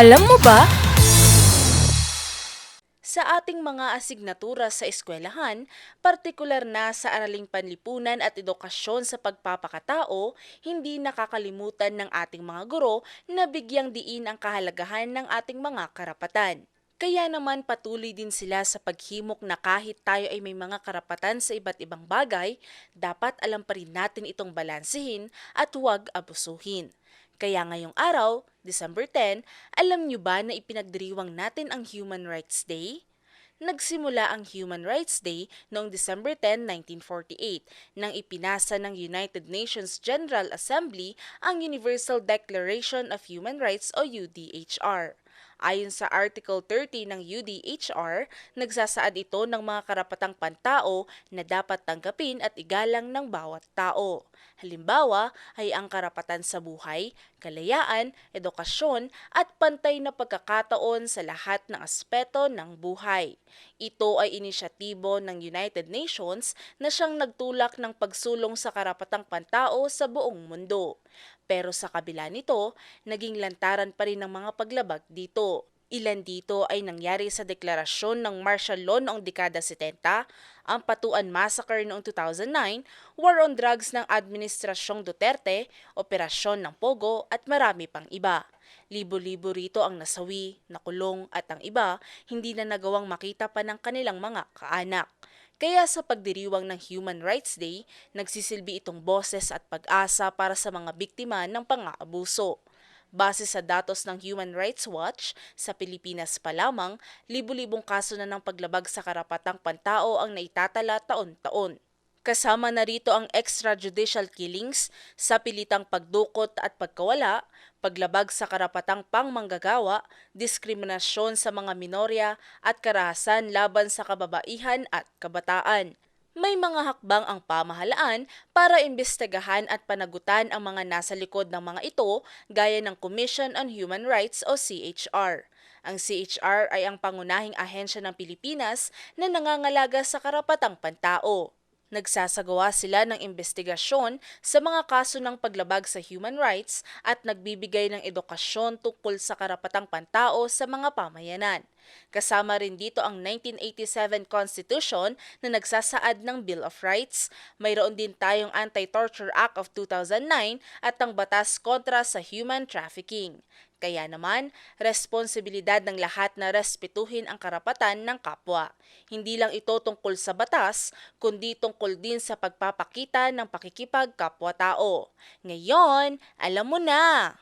Alam mo ba? Sa ating mga asignatura sa eskwelahan, partikular na sa araling panlipunan at edukasyon sa pagpapakatao, hindi nakakalimutan ng ating mga guro na bigyang diin ang kahalagahan ng ating mga karapatan. Kaya naman patuloy din sila sa paghimok na kahit tayo ay may mga karapatan sa iba't ibang bagay, dapat alam pa rin natin itong balansehin at huwag abusuhin. Kaya ngayong araw, December 10, alam nyo ba na ipinagdiriwang natin ang Human Rights Day? Nagsimula ang Human Rights Day noong December 10, 1948 nang ipinasa ng United Nations General Assembly ang Universal Declaration of Human Rights o UDHR. Ayon sa Article 30 ng UDHR, nagsasaad ito ng mga karapatang pantao na dapat tanggapin at igalang ng bawat tao. Halimbawa ay ang karapatan sa buhay, kalayaan, edukasyon at pantay na pagkakataon sa lahat ng aspeto ng buhay. Ito ay inisyatibo ng United Nations na siyang nagtulak ng pagsulong sa karapatang pantao sa buong mundo. Pero sa kabila nito, naging lantaran pa rin ng mga paglabag dito. Ilan dito ay nangyari sa deklarasyon ng martial law noong dekada 70, ang Patuan Massacre noong 2009, war on drugs ng Administrasyong Duterte, operasyon ng Pogo at marami pang iba. Libo-libo rito ang nasawi, nakulong at ang iba hindi na nagawang makita pa ng kanilang mga kaanak. Kaya sa pagdiriwang ng Human Rights Day, nagsisilbi itong boses at pag-asa para sa mga biktima ng pang-aabuso. Base sa datos ng Human Rights Watch, sa Pilipinas pa lamang, libu-libong kaso na ng paglabag sa karapatang pantao ang naitatala taon-taon. Kasama na rito ang extrajudicial killings, sapilitang pagdukot at pagkawala, paglabag sa karapatang pangmanggagawa, diskriminasyon sa mga minorya at karahasan laban sa kababaihan at kabataan. May mga hakbang ang pamahalaan para imbestigahan at panagutan ang mga nasa likod ng mga ito gaya ng Commission on Human Rights o CHR. Ang CHR ay ang pangunahing ahensya ng Pilipinas na nangangalaga sa karapatang pantao. Nagsasagawa sila ng investigasyon sa mga kaso ng paglabag sa human rights at nagbibigay ng edukasyon tungkol sa karapatang pantao sa mga pamayanan. Kasama rin dito ang 1987 Constitution na nagsasaad ng Bill of Rights. Mayroon din tayong Anti-Torture Act of 2009 at ang Batas kontra sa Human Trafficking. Kaya naman, responsibilidad ng lahat na respetuhin ang karapatan ng kapwa. Hindi lang ito tungkol sa batas, kundi tungkol din sa pagpapakita ng pakikipagkapwa-tao. Ngayon, alam mo na!